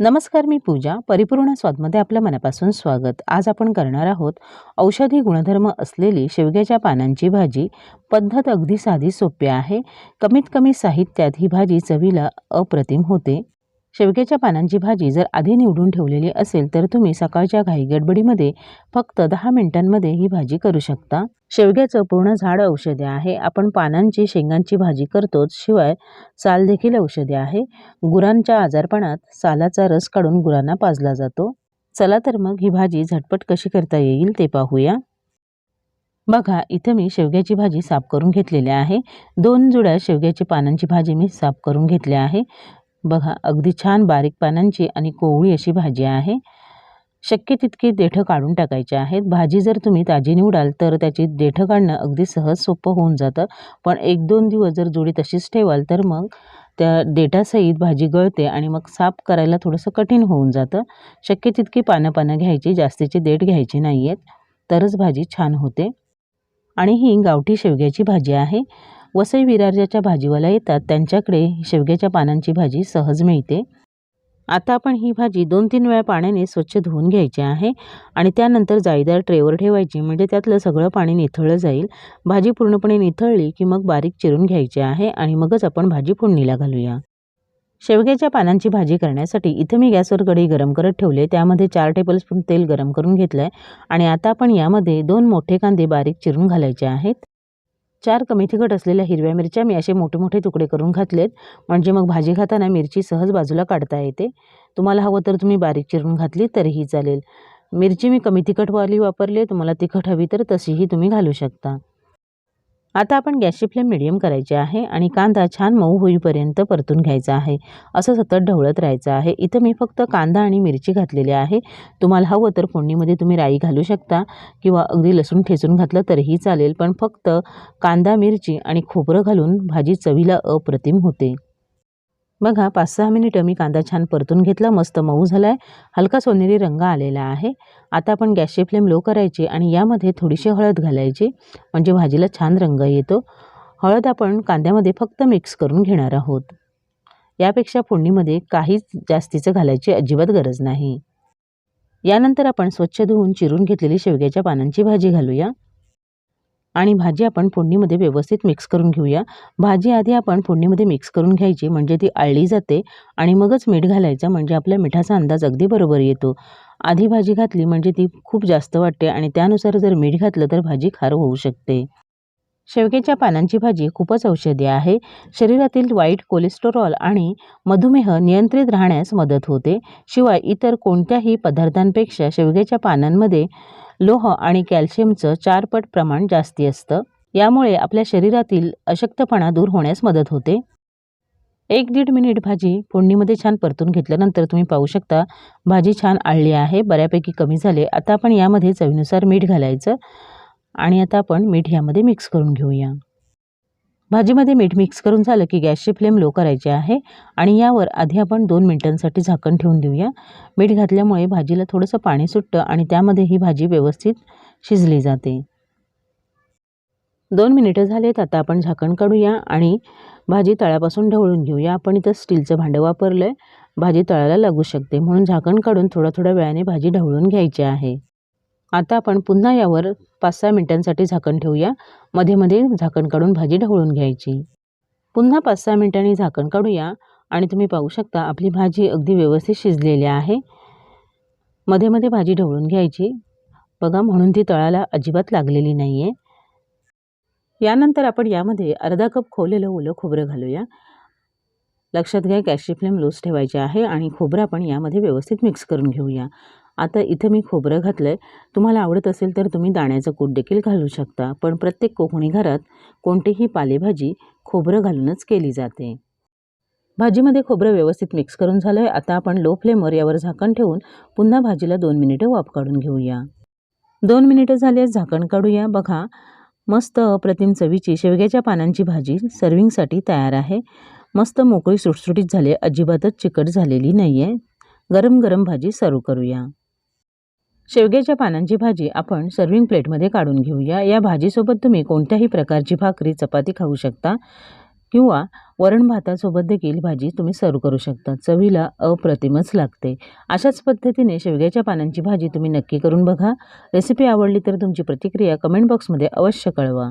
नमस्कार मी पूजा. परिपूर्ण स्वादमध्ये आपलं मनापासून स्वागत. आज आपण करणार आहोत औषधी गुणधर्म असलेली शेवग्याच्या पानांची भाजी. पद्धत अगदी साधी सोपी आहे. कमीत कमी साहित्यात ही भाजी चवीला अप्रतिम होते. शेवग्याच्या पानांची भाजी जर आधी निवडून ठेवलेली असेल तर तुम्ही सकाळच्या घाई गडबडीमध्ये फक्त दहा मिनिटांमध्ये ही भाजी करू शकता. शेवग्याचं पूर्ण झाड औषधे आहे. आपण पानांची शेंगांची भाजी करतोच. शिवाय साल देखील औषधी आहे. गुरांच्या आजारपणात सालाचा रस काढून गुरांना पाजला जातो. चला तर मग ही भाजी झटपट कशी करता येईल ते पाहूया. बघा इथं मी शेवग्याची भाजी साफ करून घेतलेली आहे. दोन जुड्या शेवग्याची पानांची भाजी मी साफ करून घेतली आहे. बघा अगदी छान बारीक पानांची आणि कोवळी अशी भाजी आहे. शक्य तितकी देठं काढून टाकायची आहेत. भाजी जर तुम्ही ताजी निवडाल तर त्याची देठं काढणं अगदी सहज सोपं होऊन जातं. पण एक दोन दिवस जर जोडी तशीच ठेवाल तर मग त्या देठासहित भाजी गळते आणि मग साफ करायला थोडंसं कठीण होऊन जातं. शक्य तितकी पानं पानं घ्यायची जास्तीची देठ घ्यायची नाही आहेत तरच भाजी छान होते. आणि ही गावठी शेवग्याची भाजी आहे. वसई विरार भाजीवाला येतात. त्यांच्याकडे शेवग्याच्या पानांची भाजी सहज मिळते. आता आपण ही भाजी दोन तीन वेळा पाण्याने स्वच्छ धुवून घ्यायची आहे आणि त्यानंतर जाळीदार ट्रेवर ठेवायची म्हणजे त्यातलं सगळं पाणी निथळलं जाईल. भाजी पूर्णपणे निथळली की मग बारीक चिरून घ्यायची आहे आणि मगच आपण भाजी फोडणीला घालूया. शेवग्याच्या पानांची भाजी करण्यासाठी इथं मी गॅसवर कढई गरम करत ठेवले त्यामध्ये चार टेबलस्पून तेल गरम करून घेतलं आहे आणि आता आपण यामध्ये दोन मोठे कांदे बारीक चिरून घालायचे आहेत. चार कमी तिखट असलेल्या हिरव्या मिरच्या मी असे मोठे मोठे तुकडे करून घातलेत. म्हणजे मग भाजी खाताना मिरची सहज बाजूला काढता येते. तुम्हाला हवं तर तुम्ही बारीक चिरून घातली तरीही चालेल. मिरची मी कमी तिखटवाली वापरली तुम्हाला तिखट हवी तर तशीही तुम्ही घालू शकता. आता आपण गॅसची फ्लेम मिडियम करायची आहे आणि कांदा छान मऊ होईपर्यंत परतून घ्यायचा आहे. असं सतत ढवळत राहायचं आहे. इथं मी फक्त कांदा आणि मिरची घातलेली आहे. तुम्हाला हवं तर फोडणीमध्ये तुम्ही राई घालू शकता किंवा अगदी लसूण ठेचून घातलं तरीही चालेल पण फक्त कांदा मिरची आणि खोबरं घालून भाजी चवीला अप्रतिम होते. बघा पाच सहा मिनिटं मी कांदा छान परतून घेतला मस्त मऊ झाला आहे हलका सोनेरी रंग आलेला आहे. आता आपण गॅसची फ्लेम लो करायची आणि यामध्ये थोडीशी हळद घालायची म्हणजे भाजीला छान रंग येतो. हळद आपण कांद्यामध्ये फक्त मिक्स करून घेणार आहोत. यापेक्षा फोडणीमध्ये काहीच जास्तीचं घालायची अजिबात गरज नाही. यानंतर आपण स्वच्छ धुवून चिरून घेतलेली शेवग्याच्या पानांची भाजी घालूया. आणि भाजी आपण फोडणीमध्ये व्यवस्थित मिक्स करून घेऊया. भाजी आधी आपण फोडणीमध्ये मिक्स करून घ्यायची म्हणजे ती आळली जाते आणि मगच मीठ घालायचं म्हणजे आपल्या मिठाचा अंदाज अगदी बरोबर येतो. आधी भाजी घातली म्हणजे ती खूप जास्त वाटते आणि त्यानुसार जर मीठ घातलं तर भाजी खार होऊ शकते. शेवग्याच्या पानांची भाजी खूपच औषधी आहे. शरीरातील वाईट कोलेस्टेरॉल आणि मधुमेह नियंत्रित राहण्यास मदत होते. शिवाय इतर कोणत्याही पदार्थांपेक्षा शेवग्याच्या पानांमध्ये लोह आणि कॅल्शियमचं चारपट प्रमाण जास्ती असतं. यामुळे आपल्या शरीरातील अशक्तपणा दूर होण्यास मदत होते. एक दीड मिनिट भाजी फोडणीमध्ये छान परतून घेतल्यानंतर तुम्ही पाहू शकता भाजी छान आळली आहे बऱ्यापैकी कमी झाले. आता आपण यामध्ये चवीनुसार मीठ घालायचं. आणि आता आपण मीठ यामध्ये मिक्स करून घेऊया. भाजीमध्ये मीठ मिक्स करून झालं की गॅसची फ्लेम लो करायची आहे आणि यावर आधी आपण दोन मिनटांसाठी झाकण ठेवून देऊया. मीठ घातल्यामुळे भाजीला थोडंसं पाणी सुटतं आणि त्यामध्ये ही भाजी व्यवस्थित शिजली जाते. दोन मिनिटं झालेत आता आपण झाकण काढूया आणि भाजी तळ्यापासून ढवळून घेऊया. आपण इथं स्टीलचं भांडं वापरलं आहे भाजी तळायला लागू शकते म्हणून झाकण काढून थोड्या थोड्या वेळाने भाजी ढवळून घ्यायची आहे. आता आपण पुन्हा यावर पाच सहा मिनटांसाठी झाकण ठेवूया. मध्ये मध्ये झाकण काढून भाजी ढवळून घ्यायची. पुन्हा पाच सहा मिनटांनी झाकण काढूया आणि तुम्ही पाहू शकता आपली भाजी अगदी व्यवस्थित शिजलेली आहे. मध्ये मध्ये भाजी ढवळून घ्यायची. बघा म्हणून ती तळाला अजिबात लागलेली नाही आहे यानंतर आपण यामध्ये अर्धा कप खोवलेलं ओलं खोबरं घालूया. लक्षात घ्या गॅसची फ्लेम लूज ठेवायची आहे आणि खोबरं आपण यामध्ये व्यवस्थित मिक्स करून घेऊया. आता इथं मी खोबरं घातलं आहे तुम्हाला आवडत असेल तर तुम्ही दाण्याचं कूट देखील घालू शकता पण प्रत्येक कोकणी घरात कोणतीही पालेभाजी खोबरं घालूनच केली जाते. भाजीमध्ये खोबरं व्यवस्थित मिक्स करून झालं आहे आता आपण लो फ्लेमवर यावर झाकण ठेवून पुन्हा भाजीला दोन मिनिटं वाफ काढून घेऊया. दोन मिनिटं झाले झाकण काढूया. बघा मस्त अप्रतिम चवीची शेवग्याच्या पानांची भाजी सर्विंगसाठी तयार आहे. मस्त मोकळी सुटसुटीत झाली अजिबातच चिकट झालेली नाही आहे गरम गरम भाजी सर्व करूया. शेवग्याच्या पानांची भाजी आपण सर्विंग प्लेटमध्ये काढून घेऊया. या भाजीसोबत तुम्ही कोणत्याही प्रकारची भाकरी चपाती खाऊ शकता किंवा वरण भातासोबत देखील भाजी तुम्ही सर्व करू शकता. चवीला अप्रतिमच लागते. अशाच पद्धतीने शेवग्याच्या पानांची भाजी तुम्ही नक्की करून बघा. रेसिपी आवडली तर तुमची प्रतिक्रिया कमेंट बॉक्समध्ये अवश्य कळवा.